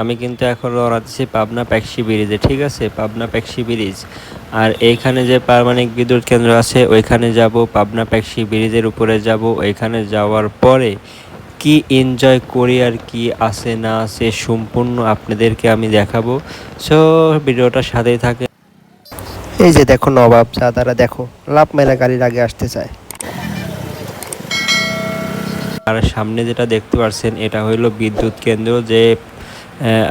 আমি কিন্তু এখন রওনা দিচ্ছি পাবনা প্যাক্সি ব্রিজে ঠিক আছে? পাবনা প্যাক্সি ব্রিজ। আর এইখানে যে পারমাণিক বিদ্যুৎ কেন্দ্র আছে ওইখানে যাব পাবনা প্যাক্সি ব্রিজের উপরে যাব। ওইখানে যাওয়ার পরে কি এনজয় করি আর কি আছে না আছে সম্পূর্ণ আপনাদেরকে আমি দেখাবো। সো ভিডিওটার সাথেই থাকে এই যে দেখো নবাব দাদারা দেখো লাভ মেলা গাড়ির আগে আসতে চায়। আর সামনে যেটা দেখতে পাচ্ছেন এটা হইল বিদ্যুৎ কেন্দ্র যে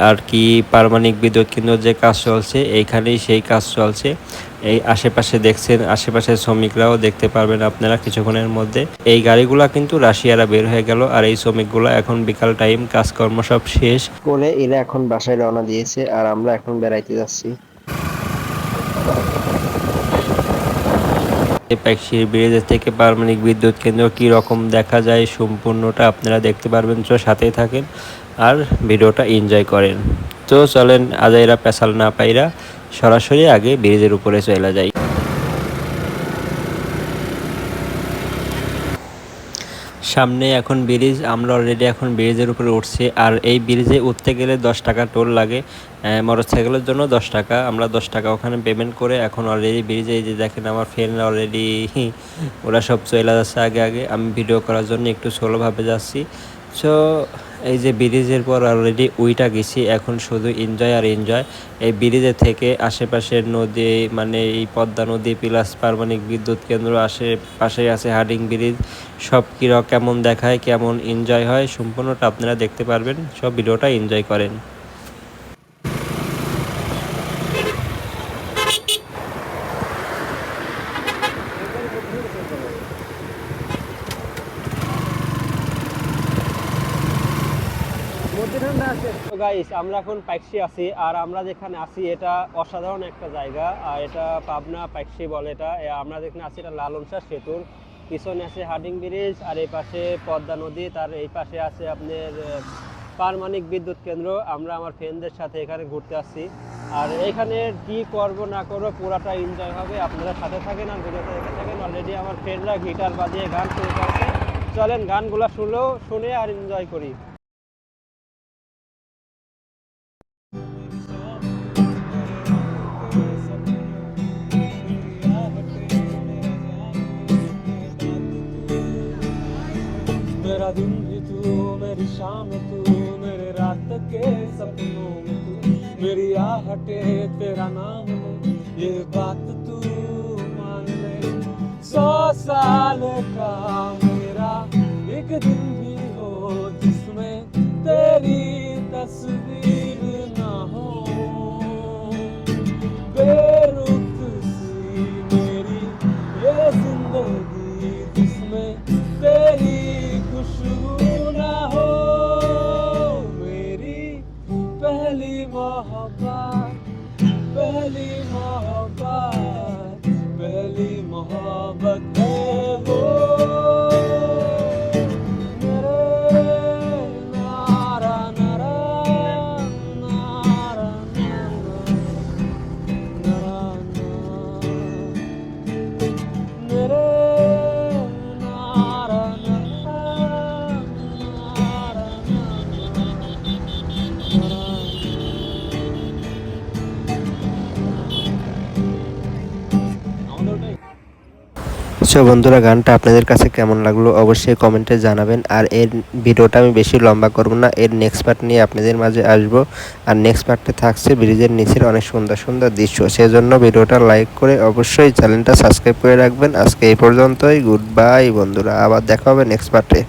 আর কি পারমাণিক বিদ্যুৎ কেন্দ্র যে কাজ চলছে, এইখানেই সেই কাজ চলছে। এই আশেপাশে দেখছেন আশেপাশে শ্রমিকরাও দেখতে পারবেন আপনারা কিছুক্ষণের মধ্যে। এই গাড়িগুলা কিন্তু রাশিয়ারা বের হয়ে গেল, আর এই শ্রমিকগুলো এখন বিকাল টাইম কাজকর্ম সব শেষ। করে এরা এখন বাসায় রওনা দিয়েছে, আর আমরা এখন বেড়াইতে যাচ্ছি। প্যাক্সির ব্রিজের থেকে পারমাণিক বিদ্যুৎ কেন্দ্র কি রকম দেখা যায় সম্পূর্ণটা আপনারা দেখতে পারবেন। তো সাথেই থাকেন আর ভিডিওটা এনজয় করেন। তো চলেন আজাইরা পেশাল না পাইরা সরাসরি আগে ব্রিজের উপরে চলে যাই। সামনে এখন ব্রিজ, আমরা অলরেডি এখন ব্রিজের উপরে উঠছি। আর এই ব্রিজে উঠতে গেলে দশ টাকা টোল লাগে মোটর সাইকেলের জন্য দশ টাকা। আমরা দশ টাকা ওখানে পেমেন্ট করে এখন অলরেডি ব্রিজে এই যে দেখেন আমার ফ্রেন্ড অলরেডি ওরা সব চলে যাচ্ছে আগে আগে। আমি ভিডিও করার জন্য একটু সোলোভাবে যাচ্ছি। সো এই যে ব্রিজের পর অলরেডি উইটা গেছি, এখন শুধু এনজয় আর এনজয় এই ব্রিজের থেকে আশেপাশের নদী মানে এই পদ্মা নদী, প্লাস পারমাণিক বিদ্যুৎ কেন্দ্র, আশেপাশে আছে হার্ডিং ব্রিজ। সব কিরক কেমন দেখায়, কেমন এনজয় হয়, সম্পূর্ণটা আপনারা দেখতে পারবেন। সব ভিডিওটা এনজয় করেন। তো গাইস আমরা এখন পাইকশি আছি, আর আমরা যেখানে আছি, এটা অসাধারণ একটা জায়গা, আর এটা পাবনা পাইকশি বলে এটা। আমরা যেখানে আছি, এটা লালনশাহ সেতুর। পিছনে আছে হার্ডিং ব্রিজ, আর এই পাশে পদ্মা নদী, তার এই পাশে আছে আপনার পারমাণিক বিদ্যুৎ কেন্দ্র। আমরা আমার ফ্রেন্ডদের সাথে এখানে ঘুরতে আসছি। আর এখানে কি করব, না করব, পুরাটা এনজয় হবে। আপনারা সাথে থাকেন আর ভিডিওটা দেখে থাকেন। অলরেডি আমার ফ্রেন্ডরা গিটার বাজিয়ে গান শুরু করছে। চলেন গানগুলো শুনলেও শুনে আর এনজয় করি। मेरा दिन भी तू, मेरी शाम तू, मेरे रात के सपनों में तू। मेरी आहटे तेरा नाम है, ये बात तू मान ले। सौ साल का मेरा एक दिन पहली मोहब्बत पहली मोहब्बत সো বন্ধুরা, গানটা আপনাদের কাছে কেমন লাগল অবশ্যই কমেন্টে জানাবেন। আর এর ভিডিওটা আমি বেশি লম্বা করব না, এর নেক্সট পার্ট নিয়ে আপনাদের মাঝে আসব। আর নেক্সট পার্টে থাকছে ব্রিজের নিচের অনেক সুন্দর সুন্দর দৃশ্য। সেজন্য ভিডিওটা লাইক করে অবশ্যই চ্যানেলটা সাবস্ক্রাইব করে রাখবেন। আজকে এই পর্যন্তই গুড বাই বন্ধুরা, আবার দেখা হবে নেক্সট পার্টে